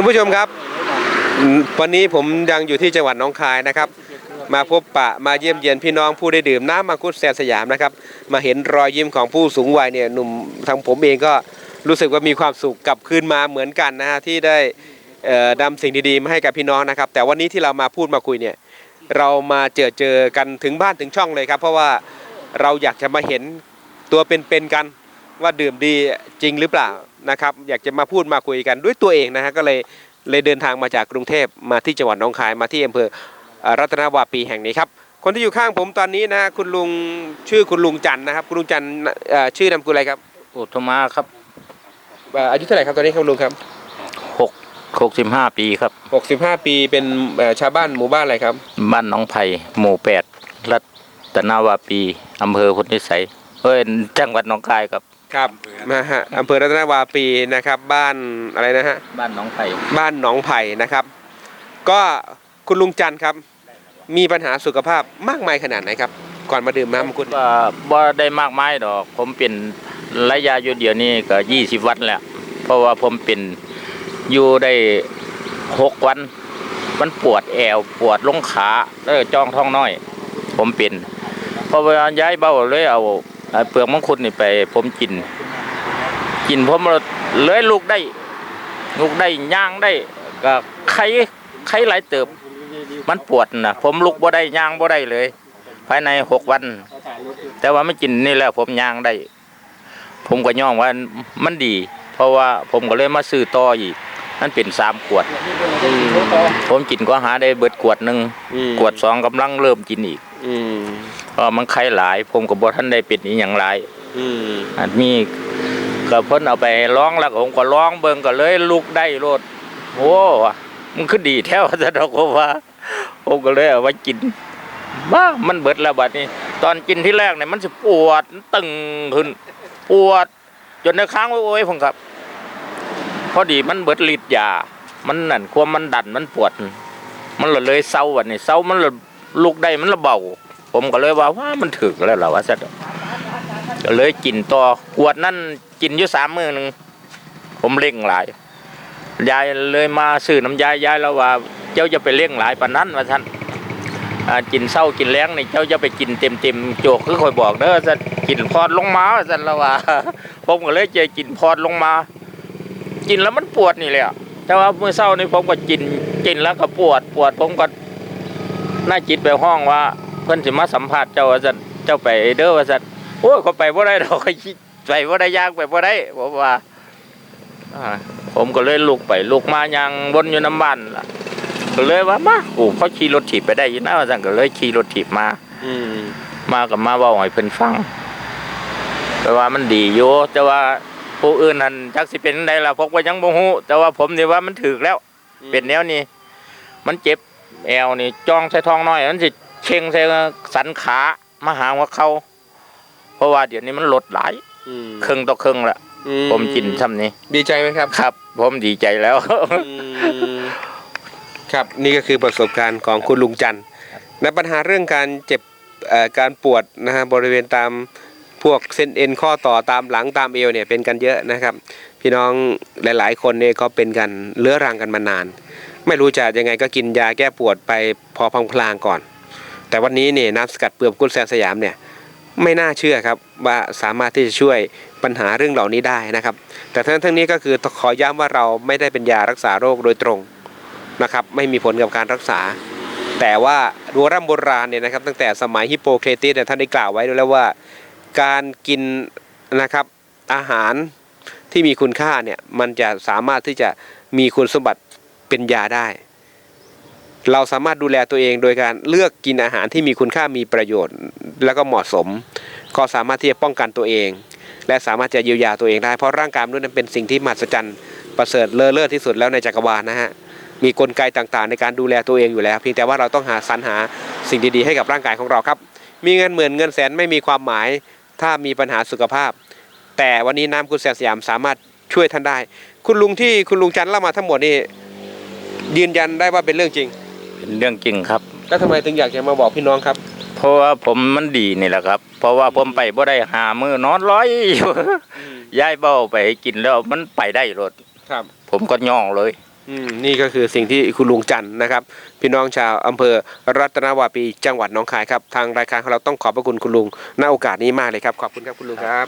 คุณผู้ชมครับวันนี้ผมยังอยู่ที่จังหวัดหนองคายนะครับ มาพบปะมาเยี่ยมเยียนพี่น้องผู้ได้ดื่มน้ำมังคุดแซนสยามนะครับ มาเห็นรอยยิ้มของผู้สูงวัยเนี่ยหนุ่มทางผมเองก็รู้สึกว่ามีความสุขกลับคืนมาเหมือนกันนะฮะที่ได้นำสิ่งดีๆมาให้กับพี่น้องนะครับ แต่วันนี้ที่เรามาพูดมาคุยเนี่ยเรามาเจอเจอกันถึงบ้านถึงช่องเลยครับ เพราะว่าเราอยากจะมาเห็นตัวเป็นๆกันว่าดื่มดีจริงหรือเปล่า นะครับอยากจะมาพูดมาคุยกันด้วยตัวเองนะฮะก็เลยเลยเดินทางมาจากกรุงเทพมาที่จังหวัดหนองคายมาที่อำเภอเอ่อรัตนวาปีแห่งนี้ครับคนที่อยู่ข้างผมตอนนี้นะฮะคุณลุงชื่อคุณลุงจันทร์นะครับคุณลุงจันทร์เอ่อชื่อนามสกุลอะไรครับอุตมาครับเอ่ออายุเท่าไหร่ครับตอนนี้ครับลุงครับหกหกสิบห้าปีครับ65ปีเป็นเอ่อชาวบ้านหมู่บ้านอะไรครับบ้านหน้องไผ่หมู่แปดรัตนาวาปีอำเภอพุทธิสัยเอ้ยจังหวัดหนองคายครับ ครับนะฮะอำเภอรัตนวาปีนะครับ บ้านอะไรนะฮะบ้านหนองไผ่บ้านหนองไผ่นะครับ ก็คุณลุงจันทร์ครับ มีปัญหาสุขภาพมากมายขนาดไหนครับ ก่อนมาดื่มน้ำมังคุดว่าบ่ได้มากมายดอก ผมเป็นระยะอยู่เดียวนี้ก็ยี่สิบวันแหละเพราะว่าผมเป็นอยู่ได้หกวัน มันปวดแอวปวดลงขาแล้วก็จ้องท้องน้อย ผมเป็นเพราะว่าย้ายเบ้าเลยเอา เปลือกมังคุดนี่ไปผมกิน กินผมเลยลูกได้ ลูกได้ย่างได้ก็ไข้ไข้หลายเติบ มันปวดนะผมลุกบ่ได้ย่างบ่ได้เลย ภายในหกวัน แต่ว่าไม่กินนี่แล้วผมย่างได้ ผมก็ย่องว่ามันดี เพราะว่าผมก็เลยมาซื้อต่ออีกมันเป็นสามขวด ผมกินก็หาได้เบิดขวดหนึ่งขวดสองกำลังเริ่มกินอีก อืมเพราะมันไข้หลาย ผมก็บ่ทันได้เป็นอีหยังหลายอืมอาจมีก็เพิ่นเอาไปร้องแล้วก็ผมก็ร้องเบิ่งก็เลยลุกได้โลดโอ้มันคือดีแท้ว่าจะดอกว่าผมก็เลยเอาไว้กินบ้ามันเบิดแล้วบัดนี้ ตอนกินที่แรกเนี่ยมันสิปวดตึงขึ้น ปวด จนในค้างไว้โอ้ยผมครับ พอดีมันเบิดฤทธิ์ยา มันนั่นความมันดันมันปวด มันเลยเลยเศร้าวันนี้เศร้ามันเลย ลุกได้มันระเบา ผมก็เลยว่าว่ามันถึกแล้วเหรอวะซะก็เลยกินต่อขวดนั่นกินอยู่สามมือหนึ่งผมเร่งหลายยายเลยมาซื้อน้ำยายยายแล้วว่า เจ้าจะไปเร่งหลายปานนั้นว่าท่านกินเศร้ากินแรงนี่เจ้าจะไปกินเต็มเต็มๆโจกคือคอยบอกเด้อจะกินพอดลงมาว่าท่านแล้วว่าผมก็เลยเจกินพอดลงมา กินแล้วมันปวดนี่แหละแต่ว่าเมื่อเศร้านี่ผมก็กินกินแล้วก็ปวดปวดผมก็ น่าจิตไปห้องว่า เพื่อนสิมาสัมภาษณ์เจ้าว่าจะเจ้าไปเด้อว่าจะโอ้ยเขาไปบ่ได้ดอกเขาคิดไปบ่ได้ยากไปบ่ได้ผมว่าอ่าผมก็เลยลุกไปลุกมายังบนอยู่น้ำบ้านล่ะก็เลยว่ามาโอ้เขาขี่รถถีบไปได้อยินนะว่าสั่งก็เลยขี่รถถีบมา อืมมากับมาเว่าให้เพิ่นฟังแต่ว่ามันดีอยู่แต่ว่าผู้อื่นนั่นจักสิเป็นไดล่ะผมก็ยังบ่ฮู้แต่ว่าผมนี่ว่ามันถึกแล้ว เป็นแนวนี้มันเจ็บ แอวนี่จ้องใส่ท้องน้อยมันสิเชงใส่สันขามาหาหัวเขาเพราะว่าเดี๋ยวนี้มันลดหลายอืมครึ่งต่อครึ่งละอืผมกินซ้ำนี้ ดีใจไหมครับครับ ผมดีใจแล้วอืมครับนี่ก็คือประสบการณ์ของคุณลุงจันทร์ในปัญหาเรื่องการเจ็บเอ่อการปวดนะฮะบริเวณตามพวกเส้นเอ็นข้อต่อตามหลังตามเอวเนี่ยเป็นกันเยอะนะครับ พี่น้องหลาย ๆ คนเนี่ยก็เป็นกันเลื้อรังกันมานาน ไม่รู้จะยังไงก็กินยาแก้ปวดไปพอพลางๆก่อน แต่วันนี้เนี่ยน้ำสกัดเปลือกกุ้นแซนสยามเนี่ยไม่น่าเชื่อครับว่าสามารถที่จะช่วยปัญหาเรื่องเหล่านี้ได้นะครับ แต่ทั้งทั้งนี้ก็คือขอย้ำว่าเราไม่ได้เป็นยารักษาโรคโดยตรงนะครับ ไม่มีผลกับการรักษา แต่ว่าโบราณโบราณเนี่ยนะครับ ตั้งแต่สมัยฮิปโปเครติสเนี่ยท่านได้กล่าวไว้ด้วยแล้วว่า การกินนะครับอาหารที่มีคุณค่าเนี่ยมันจะสามารถที่จะมีคุณสมบัติ เป็นยาได้ เราสามารถดูแลตัวเองโดยการเลือกกินอาหารที่มีคุณค่ามีประโยชน์ แล้วก็เหมาะสม ก็สามารถที่จะป้องกันตัวเอง และสามารถจะเยียวยาตัวเองได้ เพราะร่างกายมนุษย์นั้นเป็นสิ่งที่มหัศจรรย์ประเสริฐเลอเลิศที่สุดแล้วในจักรวาลนะฮะมีกลไกต่างๆ ในการดูแลตัวเองอยู่แล้ว เพียงแต่ว่าเราต้องหาสรรหาสิ่งดีๆให้กับร่างกายของเราครับ มีเงินหมื่นเงินแสนไม่มีความหมาย ถ้ามีปัญหาสุขภาพ แต่วันนี้น้ำคุณแสนสยามสามารถช่วยท่านได้ คุณลุงที่คุณลุงจันทร์เล่ามาทั้งหมดนี่ ยืนยันได้ว่าเป็นเรื่องจริง เป็นเรื่องจริงครับ แล้วทำไมถึงอยากจะมาบอกพี่น้องครับ เพราะว่าผมมันดีนี่แหละครับ เพราะว่าผมไปบ่ได้หามือนอนร้อยอยู่ย้ายเบ้าไปกินแล้วมันไปได้รถครับ ผมก็ย่องเลยออืมนี่ก็คือสิ่งที่คุณลุงจันทร์นะครับ พี่น้องชาวอำเภอรัตนวาปีจังหวัดหนองคายครับ ทางรายการของเราต้องขอบพระคุณคุณลุงณโอกาสนี้มากเลยครับ ขอบคุณครับคุณลุงครับ